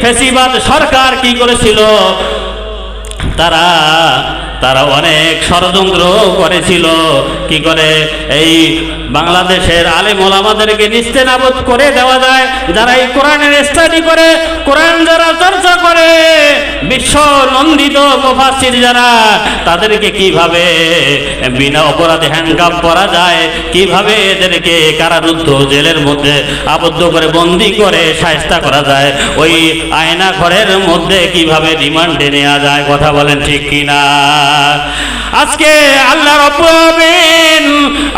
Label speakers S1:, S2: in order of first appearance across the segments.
S1: ফেসিবাদ সরকার কি করেছিল? তারা তারা অনেক ষড়যন্ত্র করেছিল। কি করে? এই বাংলাদেশের আলেম ওলামাদেরকে নিস্তেনাবদ করে দেওয়া যায়, যারা এই কোরআনের স্টাডি করে, কোরআন যারা চর্চা করে বিশ্ব নন্দিত মুফাসসির যারা, তাদেরকে কীভাবে বিনা অপরাধে হ্যান্ডকাপ করা যায়? কীভাবে এদেরকে কারারুদ্ধ জেলের মধ্যে আবদ্ধ করে, বন্দি করে সায়স্তা করা যায়? ওই আয়না ঘরের মধ্যে কীভাবে রিমান্ডে নেওয়া যায়? কথা বলেন ঠিক কিনা? আজকে আল্লাহ আমিন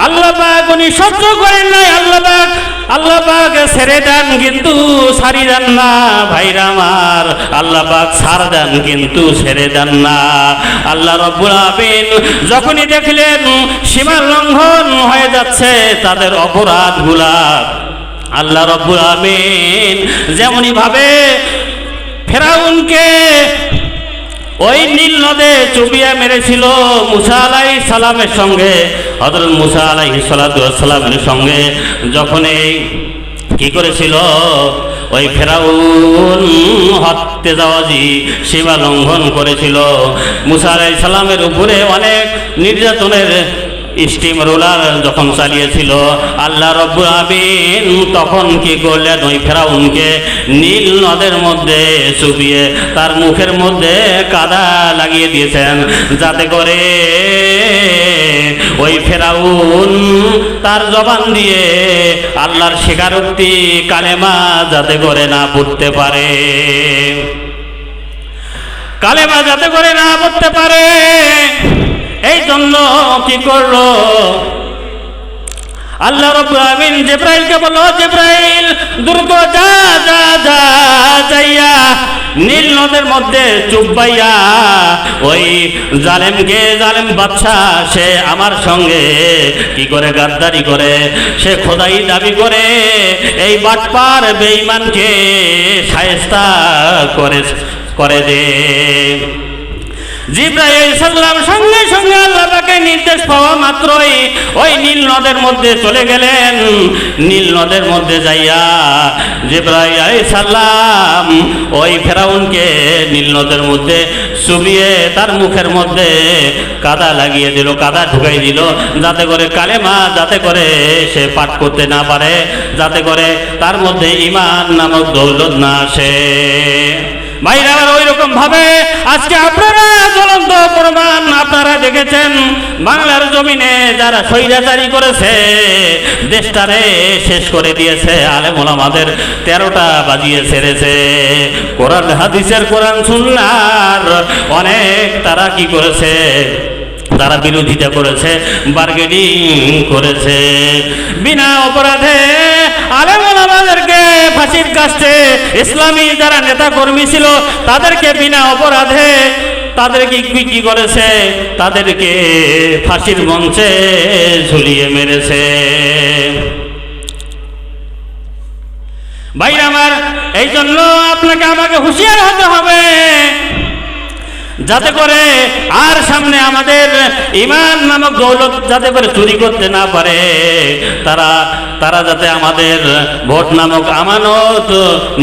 S1: আল্লাহ পাক উনি সহ্য করেন নাই, আল্লাহ পাক আল্লাহ পাক ছেড়ে দেন কিন্তু সারি দেন না, ভাইরা আমার, আল্লাহ পাক ছাড় দেন কিন্তু ছেড়ে দেন না। আল্লাহ রব্বুল আমিন যখনই দেখলেন সীমা লঙ্ঘন হয়ে যাচ্ছে তাদের অপরাধগুলা, আল্লাহ রব্বুল আমিন যেমনই ভাবে ফেরাউনকে ওই নীল নদে চুপিয়া মেরেছিল মুসা আলাই সালামের সঙ্গে হজরত মুসা আলাই সালামের সঙ্গে। যখন এই কি করেছিল? ওই ফেরাউন হত্যে যাওয়াজি সীমা লঙ্ঘন করেছিল। মুসা আলাই সালামের উপরে অনেক নির্যাতনের স্টিম রোলার যখন চালিয়েছিল, আল্লাহ রব্বুল আমিন তখন কি করলেন? ওই ফেরাউনকে নীল নদের মধ্যে চুপিয়ে তার মুখের মধ্যে কাদা লাগিয়ে দিয়েছেন। যাতে করে ওই ফেরাউন তার জবান দিয়ে আল্লাহর স্বীকারোক্তি কালেমা যাতে করে না পড়তে পারে। কালেমা যাতে করে না পড়তে পারে। এই জন্য কি করল? আল্লাহ রব্বুল আমিন জিব্রাইলকে বলল, জিব্রাইল, দ্রুত যা যা যা, যাইয়া নীল নদের মধ্যে চুব্বাইয়া ওই জালেমকে জালেম বাচ্চা সে আমার সঙ্গে কি করে গাদ্দারি করে? সে খোদাই দাবি করে, এই বাটপার বেঈমানকে সায়স্তা করে করে দে। সাল্লাম সঙ্গে সঙ্গে আল্লাহ পাকে নির্দেশ পাওয়া মাত্রই ওই নীল নদের মধ্যে চলে গেলেন। নীল নদের মধ্যে যাইয়া জিব্রাইল সাল্লাম ওই ফেরাউনকে নীল নদের মধ্যে চুবিয়ে তার মুখের মধ্যে কাদা লাগিয়ে দিল, কাদা ঢুকাই দিল, যাতে করে কালেমা, যাতে করে সে পাঠ করতে না পারে, যাতে করে তার মধ্যে ইমান নামক দৌলত না আসে। ভাইরা আবার ওই আজকে আপনারা জ্বলন্ত প্রমাণ আপনারা দেখেছেন। বাংলার জমিনে যারা স্বৈরাচারী করেছে, দেশটারে শেষ করে দিয়েছে আলে আমাদের তেরোটা বাজিয়ে ছেড়েছে। কোরআন, হাদিসের কোরআন শুনলার অনেক তারা কি করেছে? তারা বিরোধিতা করেছে বার্গেনিং করেছে। বিনা অপরাধে আলেমন আমাদেরকে ফাঁসির কাছে ইসলামী যারা নেতা কর্মী ছিল, তাদেরকে বিনা অপরাধে তাদেরকে কি কি করেছে, তাদেরকে ফাঁসির মঞ্চে ঝুলিয়ে মেরেছে। ভাই আমার এই জন্য আপনাকে আমাকে হুঁশিয়ার হতে হবে। যাতে করে আর সামনে আমাদের ইমান নামক দৌলত যাতে করে চুরি করতে না পারে, তারা তারা যাতে আমাদের ভোট নামক আমানত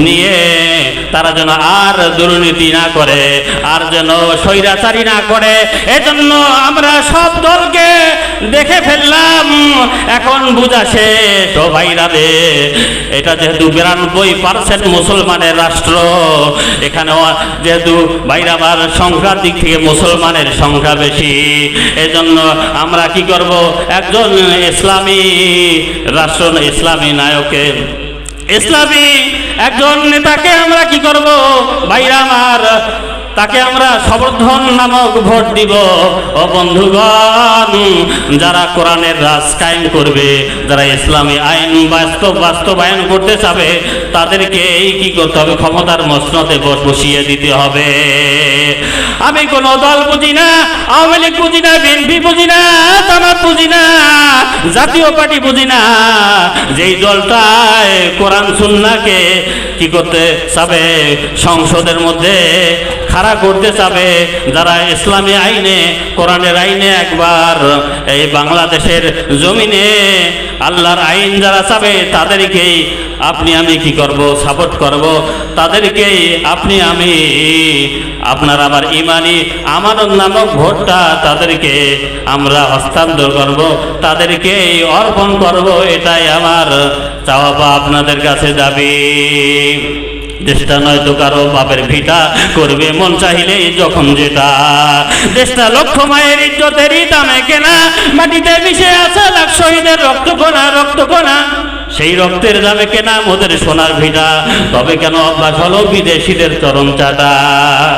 S1: নিয়ে তারা যেন আর দুর্নীতি না করে, আর যেন স্বৈরাচারী না করে, এজন্য আমরা সব দলকে দেখে ফেললাম, এখন বুঝা শেষ ভাইরা রে এটা যেহেতু বিরানব্বই পার্সেন্ট মুসলমানের রাষ্ট্র, এখানে যেহেতু ভাইরা আমার সংখ্যার দিক থেকে মুসলমানের সংখ্যা বেশি, এজন্য আমরা কি করব? একজন ইসলামী রাষ্ট্র, ইসলামী নায়কে ইসলামী একজন নেতাকে আমরা কি করব? ভাইরা আমার তাকে আমরা সমর্থন নামক ভোট দিব। ও বন্ধুগণ, যারা কোরআনের রাজ কায়েম করবে, যারা ইসলামী আইন বাস্তব বাস্তবায়ন করতে চাবে, তাদেরকে এই কি করতে হবে? ক্ষমতার মসনতে বস বসিয়ে দিতে হবে। আমি কোন দল বুঝি না, আওয়ামী লীগ বুঝি না, বিএনপি বুঝি না, জামাত বুঝি না, জাতীয় পার্টি বুঝি না। যেই দলটায় কোরআন সুন্নাকে কি করতে চাবে? সংসদের মধ্যে খাড়া করতে চাবে, যারা ইসলামী আইনে, কোরআনের আইনে একবার এই বাংলাদেশের জমিনে আল্লাহর আইন যারা চাবে, তাদেরকেই আপনি আমি কি করব, সাপোর্ট করব, তাদেরকেই আপনি আমি আপনার আমার ইমানি আমানত নামক ভোটটা তাদেরকে আমরা হস্তান্তর করব, তাদেরকেই অর্পণ করব, এটাই আমার চাওয়া আপনাদের কাছে দাবি। দেশটা নয়তো কারও বাপের ভিটা। করবে মন চাহিলে যখন যেটা। দেশটা লক্ষ মায়ের ইজ্জতেরই দামে কেনা। মাটিতে মিশে আছে লাখ শহীদের রক্ত কোনা রক্ত কোনা সেই রক্তের দামে কেনা মোদের সোনার ভিটা। তবে কেন অভ্যাস হলো বিদেশিদের চরম চাটা